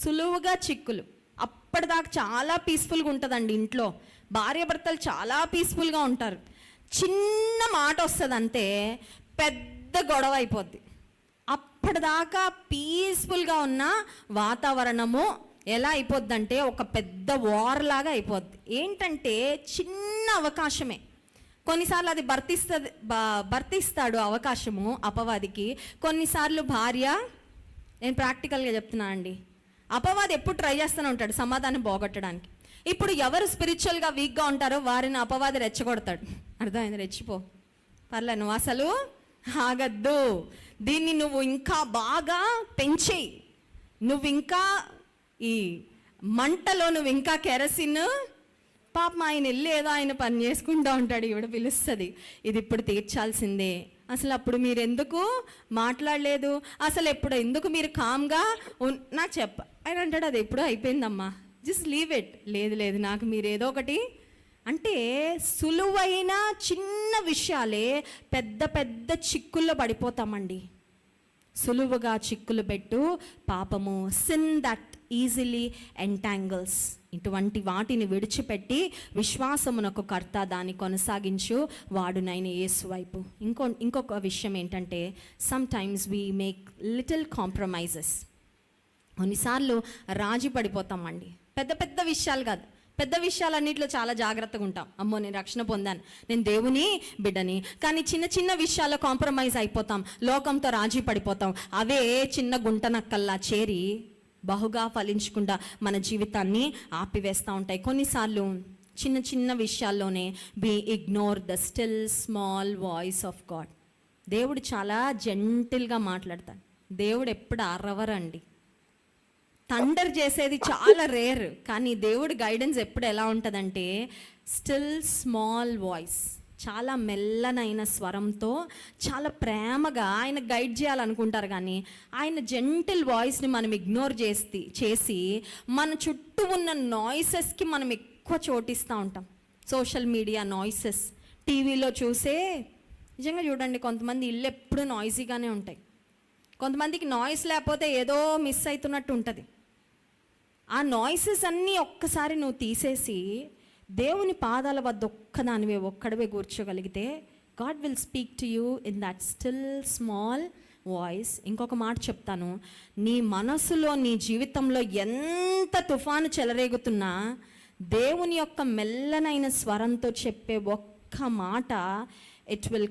సులువుగా చిక్కులు. అప్పటిదాకా చాలా పీస్ఫుల్గా ఉంటుందండి ఇంట్లో. భార్య భర్తలు చాలా పీస్ఫుల్గా ఉంటారు. చిన్న మాట వస్తుంది అంతే పెద్ద గొడవ అయిపోద్ది. అప్పటిదాకా పీస్ఫుల్గా ఉన్న వాతావరణము ఎలా అయిపోద్దంటే ఒక పెద్ద వార్ లాగా అయిపోద్ది. ఏంటంటే చిన్న అవకాశమే. కొన్నిసార్లు అది భర్తిస్తుంది భర్తిస్తాడు అవకాశము అపవాదికి. కొన్నిసార్లు భార్య నేను ప్రాక్టికల్గా చెప్తున్నాను అండి అపవాది ఎప్పుడు ట్రై చేస్తూనే ఉంటాడు సమాధానం పోగొట్టడానికి. ఇప్పుడు ఎవరు స్పిరిచువల్గా వీక్గా ఉంటారో వారిని అపవాది రెచ్చగొడతాడు. అర్థమైంది? రెచ్చిపో. పర్లే నువ్వు అసలు ఆగద్దు. దీన్ని నువ్వు ఇంకా బాగా పెంచేయి. నువ్వు ఇంకా ఈ మంటలో నువ్వు ఇంకా కెరసిన్ పాపం ఆయన వెళ్ళేదో ఆయన పని చేసుకుంటూ ఉంటాడు ఈవిడ పిలుస్తుంది. ఇది ఇప్పుడు తీర్చాల్సిందే. అసలు అప్పుడు మీరు ఎందుకు మాట్లాడలేదు? అసలు ఎప్పుడు ఎందుకు మీరు కామ్గా ఉన్నా చెప్ప ఆయన అంటాడు అది ఎప్పుడో అయిపోయిందమ్మా. జస్ట్ లీవ్ ఇట్ లేదు లేదు నాకు మీరు ఏదో ఒకటి అంటే సులువైన చిన్న విషయాలే పెద్ద పెద్ద చిక్కుల్లో పడిపోతామండి. సులువుగా చిక్కులు పెట్టు పాపము సిన్ దట్ ఈజీలీ ఎంటాంగిల్స్ ఇటువంటి వాటిని విడిచిపెట్టి విశ్వాసమునకు కర్త దాన్ని కొనసాగించు వాడునైన యేసు వైపు. ఇంకో ఇంకొక విషయం ఏంటంటే sometimes we make little compromises కొన్నిసార్లు రాజీ పడిపోతామండి. పెద్ద పెద్ద విషయాలు కాదు. పెద్ద విషయాలన్నింటిలో చాలా జాగ్రత్తగా ఉంటాం. అమ్మో నేను రక్షణ పొందాను. నేను దేవుని బిడ్డని. కానీ చిన్న చిన్న విషయాల్లో కాంప్రమైజ్ అయిపోతాం. లోకంతో రాజీ పడిపోతాం. అవే చిన్న గుంటనక్కల్లా చేరి బహుగా ఫలించకుండా మన జీవితాన్ని ఆపివేస్తూ ఉంటాయి. కొన్నిసార్లు చిన్న చిన్న విషయాల్లోనే be ignore the still small voice of God దేవుడు చాలా జెంటిల్గా మాట్లాడతాడు. దేవుడు ఎప్పుడు అరవరండి. థండర్ చేసేది చాలా రేర్. కానీ దేవుడి గైడెన్స్ ఎప్పుడు ఎలా ఉంటుందంటే స్టిల్ స్మాల్ వాయిస్ చాలా మెల్లనైన స్వరంతో చాలా ప్రేమగా ఆయన గైడ్ చేయాలనుకుంటారు కానీ ఆయన జెంటిల్ వాయిస్ని మనం ఇగ్నోర్ చేసి చేసి మన చుట్టూ ఉన్న నాయిసెస్కి మనం ఎక్కువ చోటిస్తూ ఉంటాం. Social media noises. టీవీలో చూసే నిజంగా చూడండి కొంతమంది ఇల్లు ఎప్పుడూ నాయిసీగానే ఉంటాయి. కొంతమందికి నాయిస్ లేకపోతే ఏదో మిస్ అవుతున్నట్టు ఉంటుంది. ఆ నాయిసెస్ అన్నీ ఒక్కసారి నువ్వు తీసేసి దేవుని పాదాల వద్ద ఒక్కదానివే ఒక్కడవే కూర్చోగలిగితే God will speak to you in that still small voice ఇంకొక మాట చెప్తాను. నీ మనసులో నీ జీవితంలో ఎంత తుఫాను చెలరేగుతున్నా దేవుని యొక్క మెల్లనైన స్వరంతో చెప్పే ఒక్క మాట ఇట్ విల్